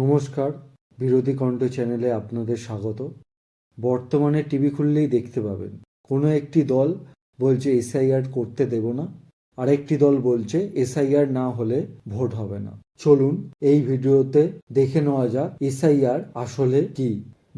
নমস্কার, বিরোধী কণ্ঠ চ্যানেলে আপনাদের স্বাগত। বর্তমানে টিভি খুললেই দেখতে পাবেন। কোনো একটি দল বলছে এসআইআর করতে দেব না, আরেকটি দল বলছে এসআইআর না হলে ভোট হবে না। চলুন, এই ভিডিওতে দেখে নেওয়া যাক এসআইআর আসলে কি।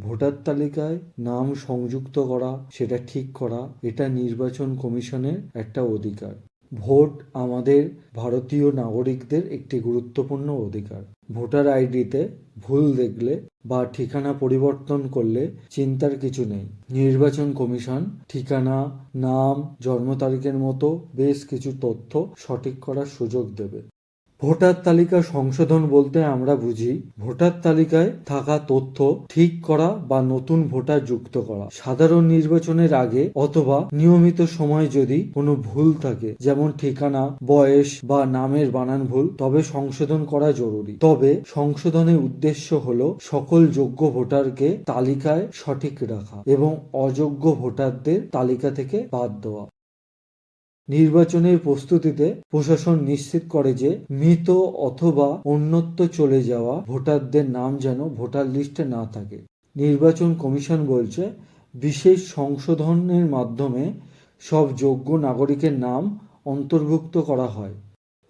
ভোটার তালিকায় নাম সংযুক্ত করা, সেটা ঠিক করা, এটা নির্বাচন কমিশনের একটা অধিকার। ভোট আমাদের ভারতীয় নাগরিকদের একটি গুরুত্বপূর্ণ অধিকার। ভোটার আইডিতে ভুল দেখলে বা ঠিকানা পরিবর্তন করলে চিন্তার কিছু নেই। নির্বাচন কমিশন ঠিকানা, নাম, জন্ম তারিখের মতো বেশ কিছু তথ্য সঠিক করার সুযোগ দেবে। ভোটার তালিকা সংশোধন বলতে আমরা বুঝি, ভোটার তালিকায় থাকা তথ্য ঠিক করা বা নতুন ভোটার যুক্ত করা। সাধারণ নির্বাচনের আগে অথবা নিয়মিত সময় যদি কোনো ভুল থাকে, যেমন ঠিকানা, বয়স বা নামের বানান ভুল, তবে সংশোধন করা জরুরি। তবে সংশোধনের উদ্দেশ্য হলো সকল যোগ্য ভোটারকে তালিকায় সঠিক রাখা এবং অযোগ্য ভোটারদের তালিকা থেকে বাদ দেওয়া। নির্বাচনের প্রস্তুতিতে প্রশাসন নিশ্চিত করে যে মৃত অথবা অন্যত্র চলে যাওয়া ভোটারদের নাম যেন ভোটার লিস্টে না থাকে। নির্বাচন কমিশন বলছে, বিশেষ সংশোধনের মাধ্যমে সব যোগ্য নাগরিকের নাম অন্তর্ভুক্ত করা হয়।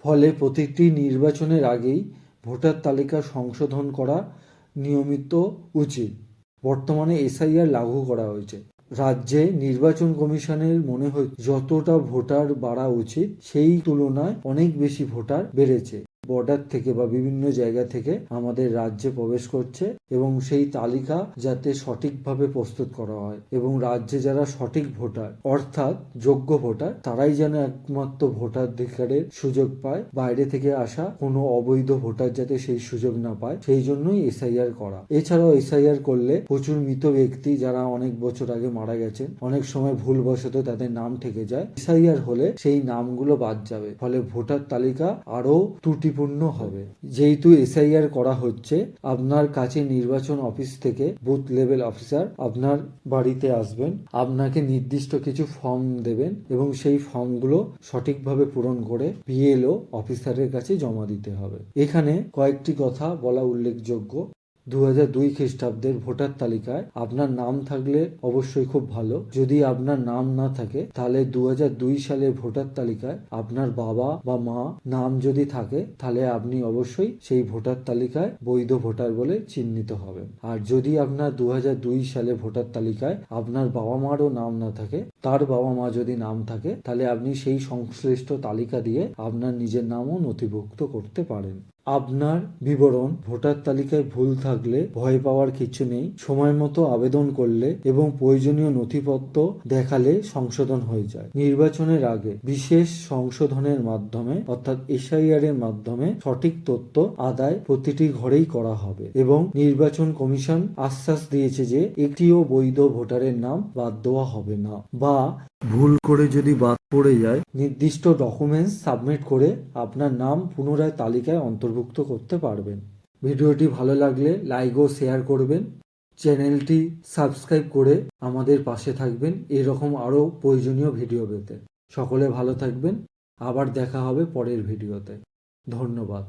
ফলে প্রতিটি নির্বাচনের আগেই ভোটার তালিকা সংশোধন করা নিয়মিত উচিত। বর্তমানে এসআইআর লাগু করা হয়েছে। রাজ্যে নির্বাচন কমিশনের মনে হয় যতটা ভোটার বাড়া উচিত, সেই তুলনায় অনেক বেশি ভোটার বেড়েছে। বর্ডার থেকে বা বিভিন্ন জায়গা থেকে আমাদের রাজ্যে প্রবেশ করছে এবং সেই তালিকা যাতে সঠিকভাবে প্রস্তুত করা হয় এবং রাজ্যে যারা সঠিক ভোটার, অর্থাৎ যোগ্য ভোটার, তারাই যেন একমাত্র ভোটাধিকারের সুযোগ পায়, বাইরে থেকে আসা কোনো অবৈধ ভোটার যাতে সেই সুযোগ না পায়, সেই জন্যই এসআইআর করা। এছাড়াও এসআইআর করলে প্রচুর মৃত ব্যক্তি যারা অনেক বছর আগে মারা গেছেন, অনেক সময় ভুলবশত তাদের নাম থেকে যায়। এসআইআর হলে সেই নামগুলো বাদ যাবে। ফলে ভোটার তালিকা আরও ত্রুটিপূর্ণ হবে। যেহেতু এসআইআর করা হচ্ছে, আপনার কাছে নির্বাচন অফিস থেকে বুথ লেভেল অফিসার আপনার বাড়িতে আসবেন, আপনাকে নির্দিষ্ট কিছু ফর্ম দেবেন এবং সেই ফর্মগুলো সঠিকভাবে পূরণ করে বিএলও অফিসারের কাছে জমা দিতে হবে। এখানে কয়েকটি কথা বলা উল্লেখযোগ্য। দু দুই খ্রিস্টাব্দের ভোটার তালিকায় আপনার নাম থাকলে অবশ্যই খুব ভালো। যদি আপনার নাম না থাকে, তাহলে দু দুই সালের ভোটার তালিকায় আপনার বাবা বা মা নাম যদি থাকে, তাহলে আপনি অবশ্যই সেই ভোটার তালিকায় বৈধ ভোটার বলে চিহ্নিত হবেন। আর যদি আপনার দু দুই সালে ভোটার তালিকায় আপনার বাবা মারও নাম না থাকে, তার বাবা মা যদি নাম থাকে, তাহলে আপনি সেই সংশ্লিষ্ট তালিকা দিয়ে আপনার নিজের নামও নথিভুক্ত করতে পারেন। আপনার বিবরণ ভোটার তালিকায় ভুল থাকলে ভয় পাওয়ার কিছু নেই। সময় মতো আবেদন করলে এবং প্রয়োজনীয় নথিপত্র দেখালে সংশোধন হয়ে যায়। নির্বাচনের আগে বিশেষ সংশোধনের মাধ্যমে অর্থাৎ এসআইআর এর মাধ্যমে সঠিক তথ্য আদায় প্রতিটি ঘরেই করা হবে এবং নির্বাচন কমিশন আশ্বাস দিয়েছে যে একটিও বৈধ ভোটারের নাম বাদ দেওয়া হবে না বা ভুল করে যদি বাদ পড়ে যায়, নির্দিষ্ট ডকুমেন্টস সাবমিট করে আপনার নাম পুনরায় তালিকায় অন্তর্ভুক্ত করতে পারবেন। ভিডিওটি ভালো লাগলে লাইক ও শেয়ার করবেন। চ্যানেলটি সাবস্ক্রাইব করে আমাদের পাশে থাকবেন এরকম আরও প্রয়োজনীয় ভিডিও পেতে। সকলে ভালো থাকবেন। আবার দেখা হবে পরের ভিডিওতে ধন্যবাদ।